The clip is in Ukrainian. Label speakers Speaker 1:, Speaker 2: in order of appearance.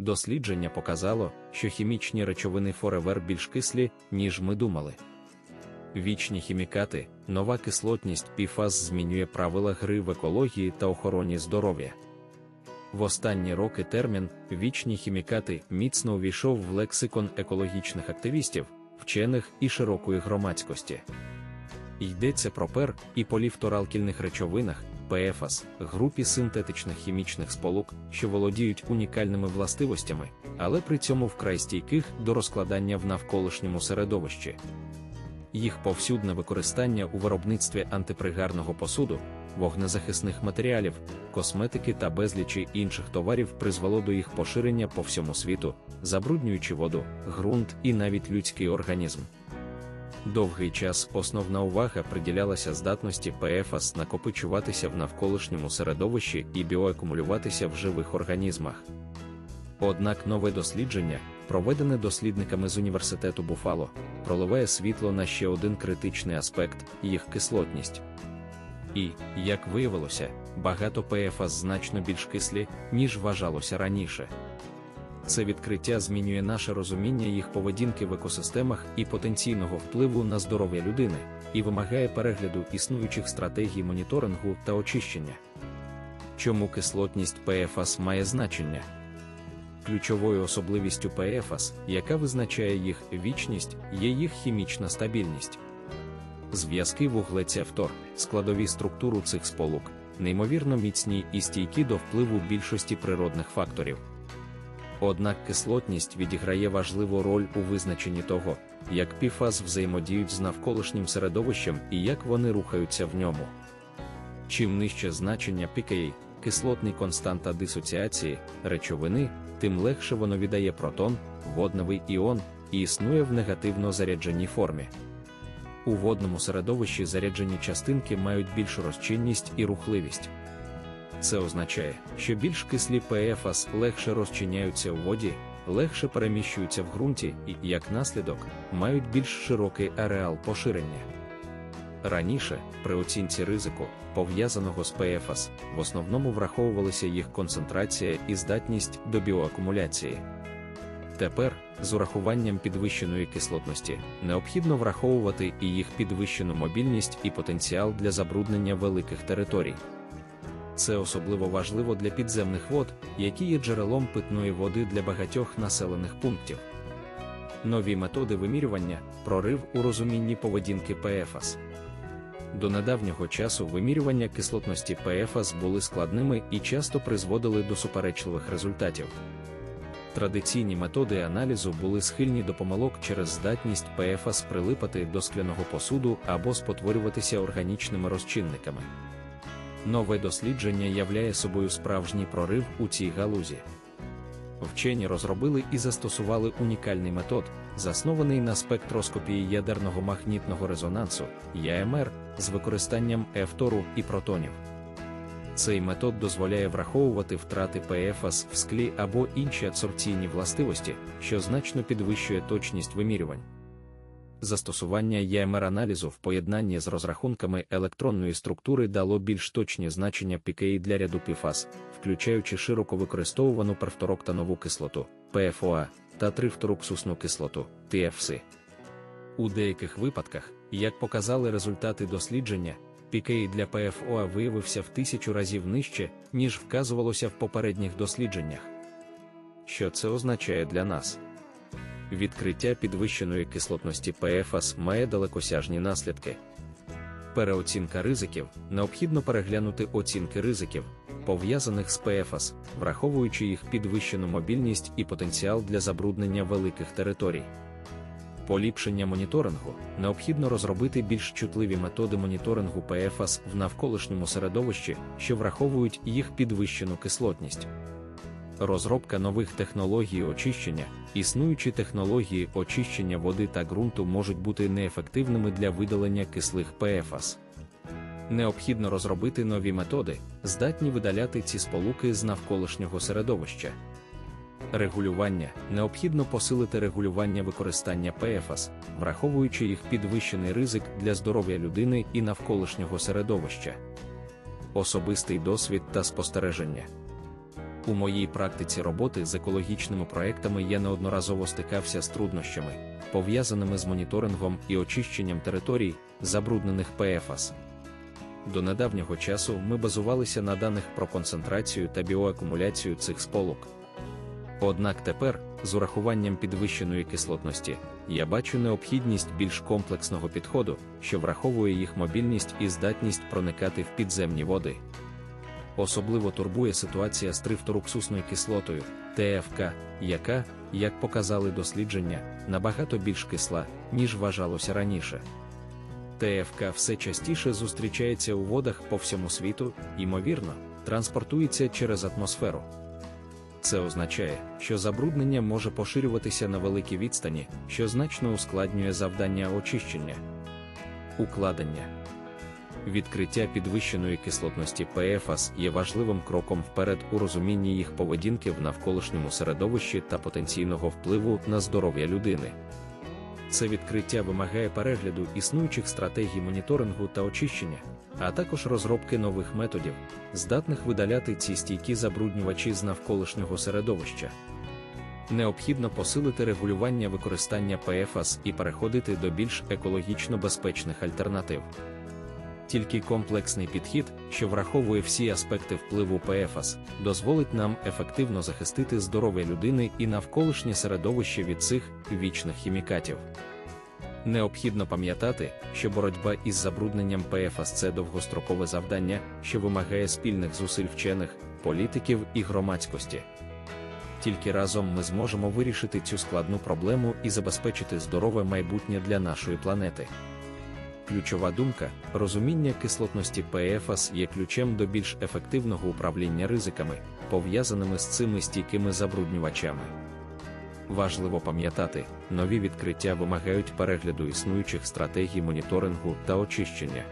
Speaker 1: Дослідження показало, що хімічні речовини Форевер більш кислі, ніж ми думали. Вічні хімікати, нова кислотність PFAS змінює правила гри в екології та охороні здоров'я. В останні роки термін вічні хімікати міцно увійшов в лексикон екологічних активістів, вчених і широкої громадськості. Йдеться про пер і поліфторалкільних речовинах, ПФАС, групі синтетичних хімічних сполук, що володіють унікальними властивостями, але при цьому вкрай стійких до розкладання в навколишньому середовищі. Їх повсюдне використання у виробництві антипригарного посуду, вогнезахисних матеріалів, косметики та безлічі інших товарів призвело до їх поширення по всьому світу, забруднюючи воду, ґрунт і навіть людський організм. Довгий час основна увага приділялася здатності ПФАС накопичуватися в навколишньому середовищі і біоакумулюватися в живих організмах. Однак нове дослідження, проведене дослідниками з університету Буфало, проливає світло на ще один критичний аспект їх кислотність. І, як виявилося, багато ПФАС значно більш кислі, ніж вважалося раніше. Це відкриття змінює наше розуміння їх поведінки в екосистемах і потенційного впливу на здоров'я людини, і вимагає перегляду існуючих стратегій моніторингу та очищення. Чому кислотність ПФАС має значення? Ключовою особливістю ПФАС, яка визначає їх вічність, є їх хімічна стабільність. Зв'язки вуглеця фтор, складові структуру цих сполук, неймовірно міцні і стійкі до впливу більшості природних факторів. Однак кислотність відіграє важливу роль у визначенні того, як піфаз взаємодіють з навколишнім середовищем і як вони рухаються в ньому. Чим нижче значення pKa, кислотний константа дисоціації, речовини, тим легше воно віддає протон, водневий іон і існує в негативно зарядженій формі. У водному середовищі заряджені частинки мають більшу розчинність і рухливість. Це означає, що більш кислі ПФАС легше розчиняються у воді, легше переміщуються в ґрунті і, як наслідок, мають більш широкий ареал поширення. Раніше, при оцінці ризику, пов'язаного з ПФАС, в основному враховувалися їх концентрація і здатність до біоакумуляції. Тепер, з урахуванням підвищеної кислотності, необхідно враховувати і їх підвищену мобільність і потенціал для забруднення великих територій. Це особливо важливо для підземних вод, які є джерелом питної води для багатьох населених пунктів. Нові методи вимірювання, прорив у розумінні поведінки ПФАС. До недавнього часу вимірювання кислотності ПФАС були складними і часто призводили до суперечливих результатів. Традиційні методи аналізу були схильні до помилок через здатність ПФАС прилипати до скляного посуду або спотворюватися органічними розчинниками. Нове дослідження являє собою справжній прорив у цій галузі. Вчені розробили і застосували унікальний метод, заснований на спектроскопії ядерного магнітного резонансу ЯМР з використанням ефтору і протонів. Цей метод дозволяє враховувати втрати ПФАС в склі або інші адсорбційні властивості, що значно підвищує точність вимірювань. Застосування ЯМР-аналізу в поєднанні з розрахунками електронної структури дало більш точні значення пікеї для ряду ПІФАС, включаючи широко використовувану перфтороктанову кислоту ПФОА та трифторуксусну кислоту ТФС. У деяких випадках, як показали результати дослідження, пікей для ПФОА виявився в тисячу разів нижче, ніж вказувалося в попередніх дослідженнях. Що це означає для нас? Відкриття підвищеної кислотності ПФАС має далекосяжні наслідки. Переоцінка ризиків необхідно переглянути оцінки ризиків, пов'язаних з ПФАС, враховуючи їх підвищену мобільність і потенціал для забруднення великих територій. Поліпшення моніторингу необхідно розробити більш чутливі методи моніторингу ПФАС в навколишньому середовищі, що враховують їх підвищену кислотність. Розробка нових технологій очищення, існуючі технології очищення води та ґрунту можуть бути неефективними для видалення кислих ПФАС. Необхідно розробити нові методи, здатні видаляти ці сполуки з навколишнього середовища. Регулювання необхідно посилити регулювання використання ПФАС, враховуючи їх підвищений ризик для здоров'я людини і навколишнього середовища. Особистий досвід та спостереження. У моїй практиці роботи з екологічними проектами я неодноразово стикався з труднощами, пов'язаними з моніторингом і очищенням територій, забруднених ПФАС. До недавнього часу ми базувалися на даних про концентрацію та біоакумуляцію цих сполук. Однак тепер, з урахуванням підвищеної кислотності, я бачу необхідність більш комплексного підходу, що враховує їх мобільність і здатність проникати в підземні води. Особливо турбує ситуація з трифторуксусною кислотою ТФК, яка, як показали дослідження, набагато більш кисла, ніж вважалося раніше. ТФК все частіше зустрічається у водах по всьому світу, ймовірно, транспортується через атмосферу. Це означає, що забруднення може поширюватися на великі відстані, що значно ускладнює завдання очищення. Укладення відкриття підвищеної кислотності ПФАС є важливим кроком вперед у розумінні їх поведінки в навколишньому середовищі та потенційного впливу на здоров'я людини. Це відкриття вимагає перегляду існуючих стратегій моніторингу та очищення, а також розробки нових методів, здатних видаляти ці стійкі забруднювачі з навколишнього середовища. Необхідно посилити регулювання використання ПФАС і переходити до більш екологічно безпечних альтернатив. Тільки комплексний підхід, що враховує всі аспекти впливу ПФАС, дозволить нам ефективно захистити здоров'я людини і навколишнє середовище від цих вічних хімікатів. Необхідно пам'ятати, що боротьба із забрудненням ПФАС це довгострокове завдання, що вимагає спільних зусиль вчених, політиків і громадськості. Тільки разом ми зможемо вирішити цю складну проблему і забезпечити здорове майбутнє для нашої планети. Ключова думка, розуміння кислотності ПЕФАС є ключем до більш ефективного управління ризиками, пов'язаними з цими стійкими забруднювачами. Важливо пам'ятати, нові відкриття вимагають перегляду існуючих стратегій моніторингу та очищення.